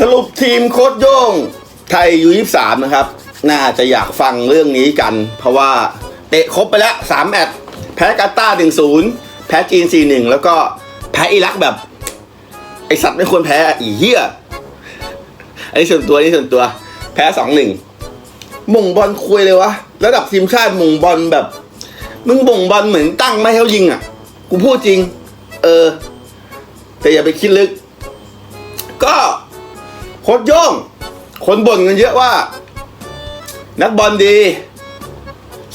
สรุปทีมโค้ชโย่งไทยยูยี่สามนะครับ น่าจะอยากฟังเรื่องนี้กัน เพราะว่าเตะครบไปแล้วสามแมตช์แพ้กาตาร์หนึ่งศูนย์แพ้จีนสี่หนึ่งแล้วก็แพ้อิรักแบบ ไอสัตว์ไม่ควรแพ้อีเหี้ยอันนี้ส่วนตัวนนี่ส่วนตัว แพ้สองหนึ่งมงบอลคุยเลยวะระดับทีมชาติมงบอลแบบ มึงบ่งบอลเหมือนตั้งไม่ให้เขายิงอะ กูพูดจริง เออ แต่อย่าไปคิดลึก ก็ โคตรโย่งคนบ่นกันเยอะว่า นักบอลดี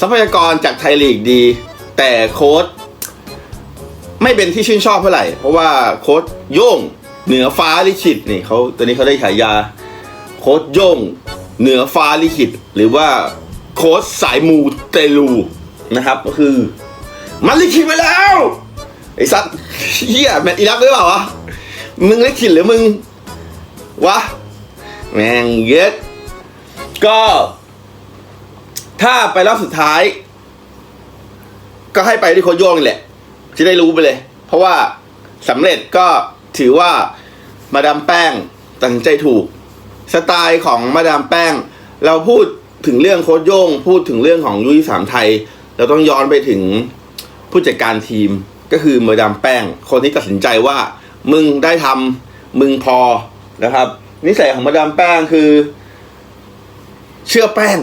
ทรัพยากรจากไทยลีกดี แต่โค้ชไม่เป็นที่ชื่นชอบเท่าไหร่ เพราะว่าโค้ชโย่งเหนือฟ้าลิขิตนี่เขาตอนนี้เขาได้ฉายา โค้ชโย่งเหนือฟ้าลิขิต หรือว่าโค้ชสายมูเตลูนะครับ ก็คือ มันลิขิตไปแล้ว ไอ้สัตว์เฮียแมตอีรักหรือเปล่าวะมึงลิขิตหรือมึงวะ แม่งเย็ดก็ ถ้าไปรอบสุดท้าย ก็ให้ไปที่โคชโย่งนี่แหละ จะได้รู้ไปเลย เพราะว่าสำเร็จก็ถือว่ามาดามแป้งตัดสินใจถูก สไตล์ของมาดามแป้ง เราพูดถึงเรื่องโคชโย่ง พูดถึงเรื่องของยุ้ยสามไทย เราต้องย้อนไปถึงผู้จัดการทีมก็คือมาดามแป้ง คนที่ตัดสินใจว่า มึงได้ทำมึงพอนะครับ นิสัยของมาดามแป้งคือ เชื่อแป้ง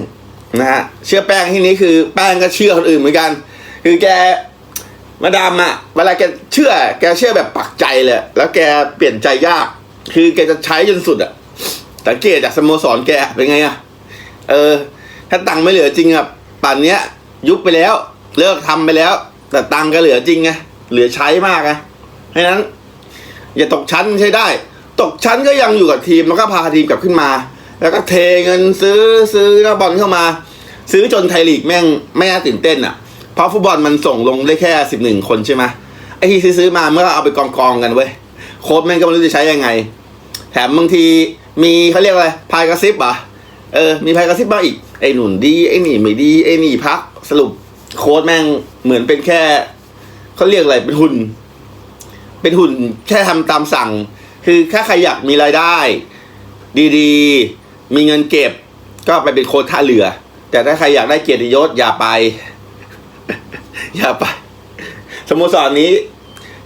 นะฮะเชื่อแป้งที่นี้คือแป้งก็เชื่อคนอื่นเหมือนกัน คือแกมาดามอะเวลาแกเชื่อ แกเชื่อแบบปักใจเลย แล้วแกเปลี่ยนใจยาก คือแกจะใช้จนสุดอะสังเกตจากสโมสรแกเป็นไงอะเออ ถ้าตังค์ไม่เหลือจริงอะป่านเนี้ย ยุบไปแล้ว เลิกทำไปแล้ว แต่ตังค์ก็เหลือจริงไงเหลือใช้มากไงเพราะฉะนั้น อย่าตกชั้นใช้ได้ ตกชั้นก็ยังอยู่กับทีมแล้วก็พาทีมกลับขึ้นมา แล้วก็เทเงินซื้อซื้อนักบอลเข้ามา ซื้อจนไทยลีกแม่งไม่น่าตื่นเต้นอะเพราะฟุตบอลมันส่งลงได้แค่สิบหนึ่งคนใช่ไหมไอ้ที่ซื้อมาเมื่อเอาไปกองกองกันเว้ยโค้ดแม่งก็ไม่รู้จะใช้ยังไง แถมบางทีมีเขาเรียกอะไรพายกระซิบอะเออมีพายกระซิบมาอีกไอ้หนุนดีไอ้นี่ไม่ดีไอ้นี่พักสรุปโค้ดแม่งเหมือนเป็นแค่เขาเรียกอะไรเป็นหุ่น เป็นหุ่นแค่ทำตามสั่ง คือถ้าใครอยากมีรายได้ ดีๆ มีเงินเก็บ ก็ไปเป็นโค้ชท่าเรือ แต่ถ้าใครอยากได้เกียรติยศอย่าไป อย่าไป สโมสรนี้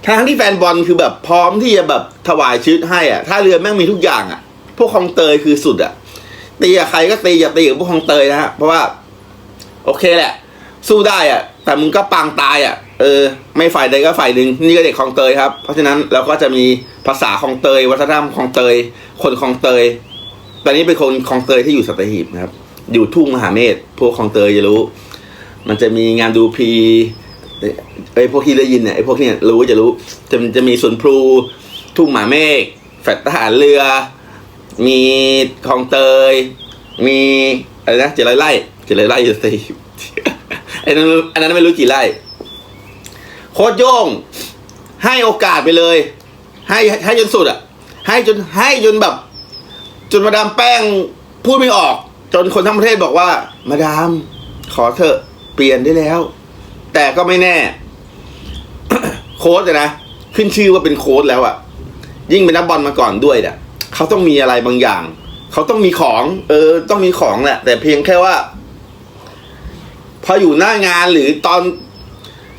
ทั้งที่แฟนบอลคือแบบพร้อมที่จะแบบถวายชีวิตให้อะท่าเรือแม่งมีทุกอย่างอะ พวกคลองเตยคือสุดอะตีกับใครก็ตีอย่าตีกับพวกคลองเตยนะฮะเพราะว่า โอเคแหละ สู้ได้อะ แต่มึงก็ปางตายอะ เออไม่ฝ่ายใดก็ฝ่ายหนึ่งนี่ก็เด็กคลองเตยครับ เพราะฉะนั้นเราก็จะมีภาษาคลองเตย วัฒนธรรมคลองเตย คนคลองเตยตอนนี้เป็นคนคลองเตยที่อยู่สัตหีบนะครับ อยู่ทุ่งมหาเมธพวกคลองเตยจะรู้ มันจะมีงานดูพีไอ้พวกที่ได้ยินเนี่ยไอ้พวกเนี้ยรู้จะรู้จะจะมีสวนพลูทุ่งหมาเมฆแฟลตทหารเรือ มีคลองเตย มีอะไรนะเจ็ดร้อยไร่เจ็ดร้อยไร่อยู่สัตหีบไอ้นั้นอันนั้นไม่รู้กี่ไร่ โคตรโย่งให้โอกาสไปเลย ให้ให้จนสุดอะ ให้จนให้จนแบบ จนมาดามแป้งพูดไม่ออก จนคนทั้งประเทศบอกว่า มาดาม ขอเถอะเปลี่ยนได้แล้ว แต่ก็ไม่แน่ โค้ชนะ ขึ้นชื่อว่าเป็นโค้ชแล้วอะยิ่งเป็นนักบอลมาก่อนด้วยเนี่ยเขาต้องมีอะไรบางอย่าง เขาต้องมีของ เออ ต้องมีของแหละแต่เพียงแค่ว่า พออยู่หน้างานหรือตอน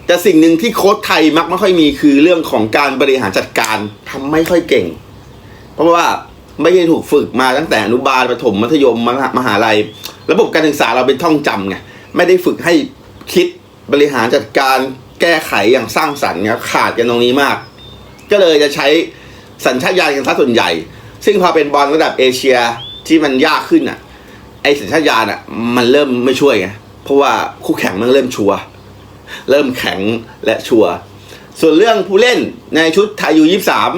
แต่สิ่งหนึ่งที่โค้ชไทยมักไม่ค่อยมีคือเรื่องของการบริหารจัดการทำไม่ค่อยเก่ง เพราะว่าไม่ได้ถูกฝึกมาตั้งแต่อนุบาลประถมมัธยมมหามหาลัย ระบบการศึกษาเราเป็นท่องจำไงไม่ได้ฝึกให้คิดบริหารจัดการแก้ไขอย่างสร้างสรรค์เนี่ยขาดกันตรงนี้มาก ก็เลยจะใช้สัญชาตญาณกันซะส่วนใหญ่ ซึ่งพอเป็นบอลระดับเอเชียที่มันยากขึ้นอะไอสัญชาตญาณอะมันเริ่มไม่ช่วยไงเพราะว่าคู่แข่งมันเริ่มชัวร์ เริ่มแข็งและชัวร์ส่วนเรื่องผู้เล่นในชุดไทยยูยี่สาม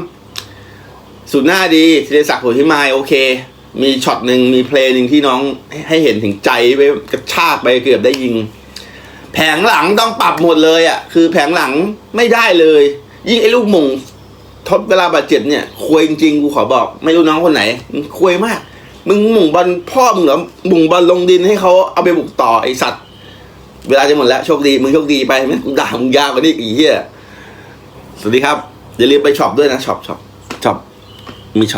สุดหน้าดีธีรศักดิ์ผลพิมายโอเค มีช็อตหนึ่งมีเพลงหนึ่งที่น้องให้เห็นถึงใจไปกระชากไปเกือบได้ยิง แผงหลังต้องปรับหมดเลยอะ คือแผงหลังไม่ได้เลย ยิ่งไอ้ลูกมงทดเวลาบาดเจ็บเนี่ยควยจริงๆกูขอบอก ไม่รู้น้องคนไหนควยมาก มึงหมุงบอลพ่อมึงเหรอหมุงบอลลงดินให้เขาเอาไปบุกต่อไอสัตว์ เวลาจะหมดแล้วโชคดีมึงโชคดีไปไม่ด่ามึงยาวกว่านี้อีกเหี้ยสวัสดีครับอย่าลืมไปช็อปด้วยนะช็อปช็อปช็อปมีช็อป